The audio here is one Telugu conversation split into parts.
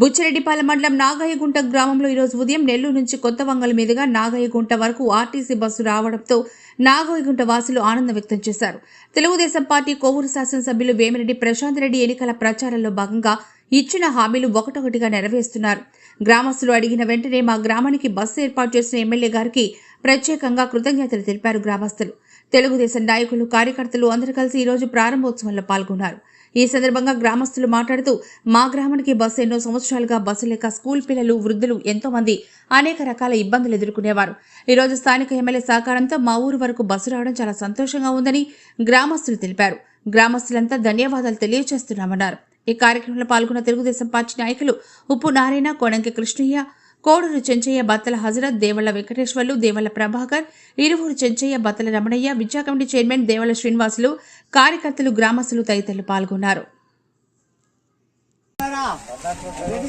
బుచ్చిరెడ్డిపాలెం మండలం నాగయ్యగుంట గ్రామంలో ఈరోజు ఉదయం నెల్లూరు నుంచి కొత్త వంగల మీదుగా నాగయ్యగుంట వరకు ఆర్టీసీ బస్సు రావడంతో నాగయ్యగుంట వాసులు ఆనందం వ్యక్తం చేశారు. తెలుగుదేశం పార్టీ కోవూరు శాసనసభ్యులు వేమిరెడ్డి ప్రశాంత్ రెడ్డి ఎన్నికల ప్రచారంలో భాగంగా ఇచ్చిన హామీలు ఒకటొకటిగా నెరవేరుస్తున్నారు. గ్రామస్తులు అడిగిన వెంటనే మా గ్రామానికి బస్సు ఏర్పాటు చేసిన ఎమ్మెల్యే గారికి ప్రత్యేకంగా కృతజ్ఞతలు తెలిపారు గ్రామస్తులు. తెలుగుదేశం నాయకులు కార్యకర్తలు అందరూ కలిసి ఈరోజు ప్రారంభోత్సవంలో పాల్గొన్నారు. ఈ సందర్భంగా గ్రామస్తులు మాట్లాడుతూ మా గ్రామానికి బస్సు ఎన్నో సంవత్సరాలుగా బస్సు లేక స్కూల్ పిల్లలు వృద్ధులు ఎంతో మంది అనేక రకాల ఇబ్బందులు ఎదుర్కొనేవారు. ఈ రోజు స్థానిక ఎమ్మెల్యే సహకారంతో మా ఊరు వరకు బస్సు రావడం చాలా సంతోషంగా ఉందని గ్రామస్తులు తెలిపారు. గ్రామస్తులంతా ధన్యవాదాలు తెలియజేస్తున్నామన్నారు. ఈ కార్యక్రమంలో పాల్గొన్న తెలుగుదేశం పార్టీ నాయకులు ఉప్పు నారాయణ కోడంకి కృష్ణయ్య కోడూరు చెంచయ్య బత్తల హజరత్ దేవళ్ళ వెంకటేశ్వర్లు దేవళ్ళ ప్రభాకర్ ఇరువురు చెంచయ్య బత్తల రమణయ్య విద్యా కమిటీ చైర్మన్ దేవళ్ళ శ్రీనివాసులు కార్యకర్తలు గ్రామస్తులు తదితరులు పాల్గొన్నారు. రెడ్డి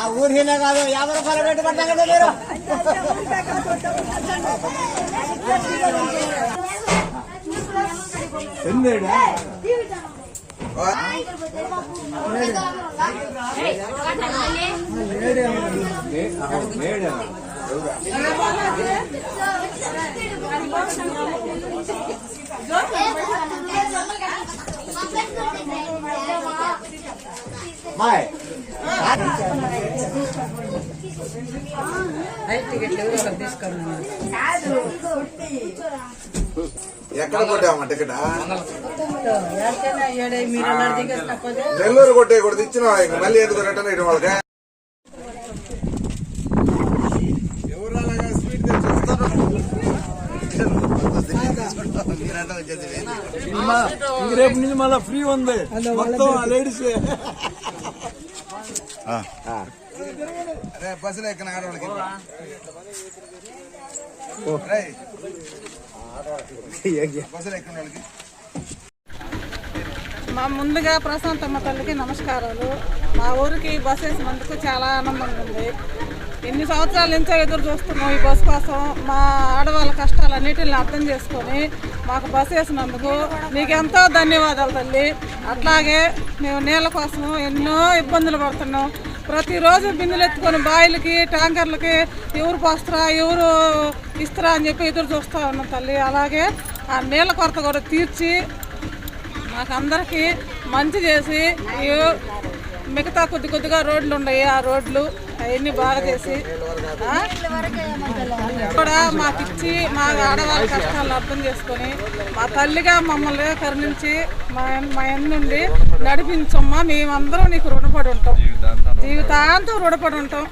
ఆ ఊరినే కాదు యాభై రూపాయలు పెట్టి పడ్డా కదా మీరు హాయ్ ఎక్కడ కొట్టామా టికెట్? నెల్లూరు కొట్టే కూడా ఇచ్చిన మళ్ళీ ఎందుకు రిటర్న్ ఇవ్వడం వాళ్ళకి? ఎవరు అలాగా స్పీడ్ తెచ్చిస్తారు? ఇంక రేపు నుంచి మళ్ళీ ఫ్రీ ఉంది. మొత్తం లేడీస్ అరే బస్సులో ఎక్కిన ఆడవాళ్ళకి. బస్సులో ఎక్కిన వాళ్ళకి. మా ముందుగా ప్రశాంతమ్మ తల్లికి నమస్కారాలు. మా ఊరికి బస్ వేసినందుకు చాలా ఆనందంగా ఉంది. ఎన్ని సంవత్సరాల నుంచో ఎదురు చూస్తున్నాం ఈ బస్ కోసం. మా ఆడవాళ్ళ కష్టాలన్నిటిని అర్థం చేసుకొని మాకు బస్ వేసినందుకు నీకు ఎంతో ధన్యవాదాలు తల్లి. అట్లాగే మేము నీళ్ళ కోసం ఎన్నో ఇబ్బందులు పడుతున్నాం. ప్రతిరోజు బిందులు ఎత్తుకొని బాయిలకి ట్యాంకర్లకి ఎవరు పోస్తారా ఎవరు ఇస్తారా అని చెప్పి ఎదురు చూస్తూ ఉన్నాం తల్లి. అలాగే ఆ నీళ్ళ కొరత కూడా తీర్చి మాకందరికీ మంచి చేసి మిగతా కొద్ది కొద్దిగా రోడ్లు ఉన్నాయి. ఆ రోడ్లు అవన్నీ బాగా చేసి కూడా మాకు ఇచ్చి మా ఆడవాళ్ళ కష్టాలను అర్థం చేసుకొని మా తల్లిగా మమ్మల్ని కరుణించి మా మా నుండి నడిపించమ్మా. మేమందరం నీకు రుణపడి ఉంటాం. జీవితాంతం రుణపడి ఉంటాం.